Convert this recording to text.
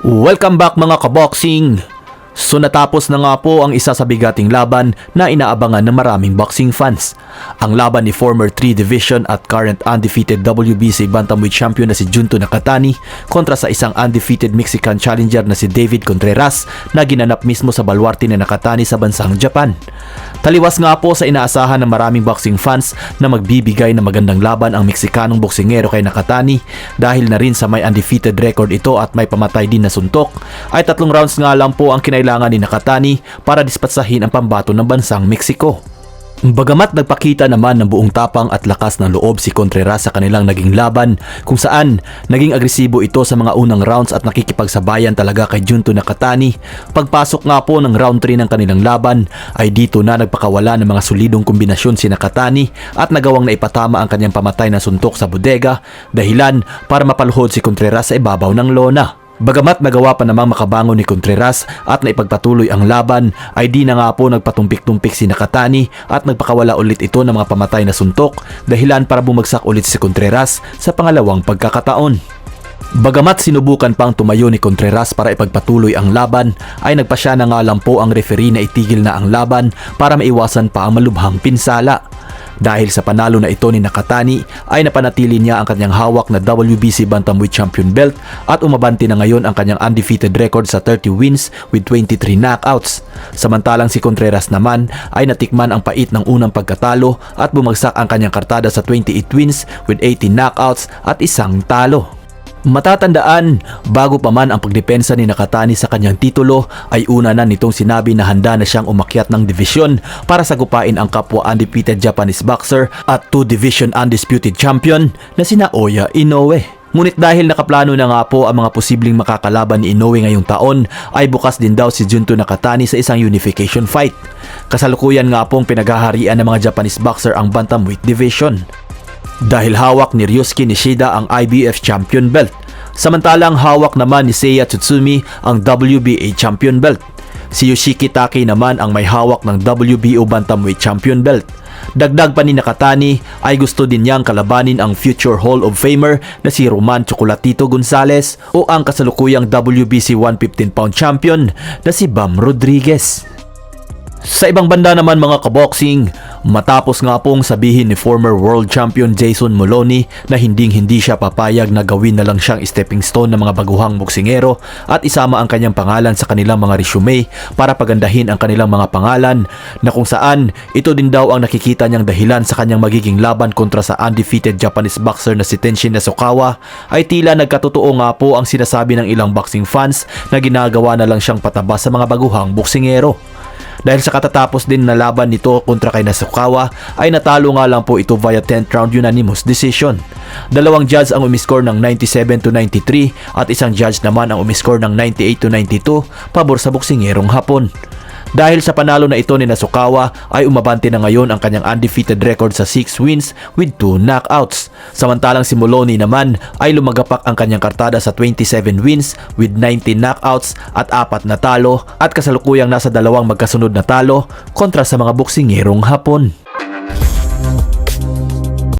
Welcome back mga kaboxing! So natapos na nga po ang isa sa bigating laban na inaabangan ng maraming boxing fans. Ang laban ni former 3 Division at current undefeated WBC Bantamweight Champion na si Junto Nakatani kontra sa isang undefeated Mexican challenger na si David Contreras na ginanap mismo sa balwarte ni Nakatani sa bansang Japan. Taliwas nga po sa inaasahan ng maraming boxing fans na magbibigay ng magandang laban ang Meksikanong boksingero kay Nakatani dahil na rin sa may undefeated record ito at may pamatay din na suntok ay tatlong rounds nga lang po ang kinailangan ni Nakatani para dispatsahin ang pambato ng bansang Mexico. Bagamat nagpakita naman ng buong tapang at lakas ng loob si Contreras sa kanilang naging laban kung saan naging agresibo ito sa mga unang rounds at nakikipagsabayan talaga kay Junto Nakatani. Pagpasok nga po ng round 3 ng kanilang laban ay dito na nagpakawala ng mga solidong kombinasyon si Nakatani at nagawang naipatama ang kanyang pamatay na suntok sa bodega dahilan para mapaluhod si Contreras sa ibabaw ng lona. Bagamat nagawa pa namang makabangon ni Contreras at naipagpatuloy ang laban, ay di na nga po nagpatumpik-tumpik si Nakatani at nagpakawala ulit ito ng mga pamatay na suntok dahilan para bumagsak ulit si Contreras sa pangalawang pagkakataon. Bagamat sinubukan pang tumayo ni Contreras para ipagpatuloy ang laban, ay nagpasya na nga lang po ang referee na itigil na ang laban para maiwasan pa ang malubhang pinsala. Dahil sa panalo na ito ni Nakatani ay napanatili niya ang kanyang hawak na WBC Bantamweight Champion belt at umabanti na ngayon ang kanyang undefeated record sa 30 wins with 23 knockouts. Samantalang si Contreras naman ay natikman ang pait ng unang pagkatalo at bumagsak ang kanyang kartada sa 28 wins with 18 knockouts at isang talo. Matatandaan, bago pa man ang pagdepensa ni Nakatani sa kanyang titulo, ay una na nitong sinabi na handa na siyang umakyat ng divisyon para sagupain ang kapwa undefeated Japanese boxer at two division undisputed champion na sina Oya Inoue. Ngunit dahil nakaplano na nga po ang mga posibleng makakalaban ni Inoue ngayong taon, ay bukas din daw si Junto Nakatani sa isang unification fight. Kasalukuyan nga pong pinaghaharian ng mga Japanese boxer ang bantamweight division dahil hawak ni Ryusuke Nishida ang IBF Champion Belt. Samantalang hawak naman ni Seiya Tsutsumi ang WBA Champion Belt. Si Yoshiki Taki naman ang may hawak ng WBO Bantamweight Champion Belt. Dagdag pa ni Nakatani ay gusto din niyang kalabanin ang future Hall of Famer na si Roman Chocolatito Gonzalez o ang kasalukuyang WBC 115 pound champion na si Bam Rodriguez. Sa ibang banda naman mga kaboxing, matapos nga pong sabihin ni former world champion Jason Moloney na hinding hindi siya papayag na gawin na lang siyang stepping stone ng mga baguhang boksingero at isama ang kanyang pangalan sa kanilang mga resume para pagandahin ang kanilang mga pangalan na kung saan ito din daw ang nakikita niyang dahilan sa kanyang magiging laban kontra sa undefeated Japanese boxer na si Tenshin Nasukawa ay tila nagkatotoo nga po ang sinasabi ng ilang boxing fans na ginagawa na lang siyang pataba sa mga baguhang boksingero. Dahil sa katatapos din na laban nito kontra kay Nasukawa ay natalo nga lang po ito via 10th round unanimous decision. Dalawang judge ang umiscore ng 97 to 93 at isang judge naman ang umiscore ng 98 to 92 pabor sa boksingerong Hapon. Dahil sa panalo na ito ni Nasukawa ay umabante na ngayon ang kanyang undefeated record sa 6 wins with 2 knockouts. Samantalang si Moloney naman ay lumagapak ang kanyang kartada sa 27 wins with 19 knockouts at 4 na talo at kasalukuyang nasa dalawang magkasunod na talo kontra sa mga boksingerong Hapon.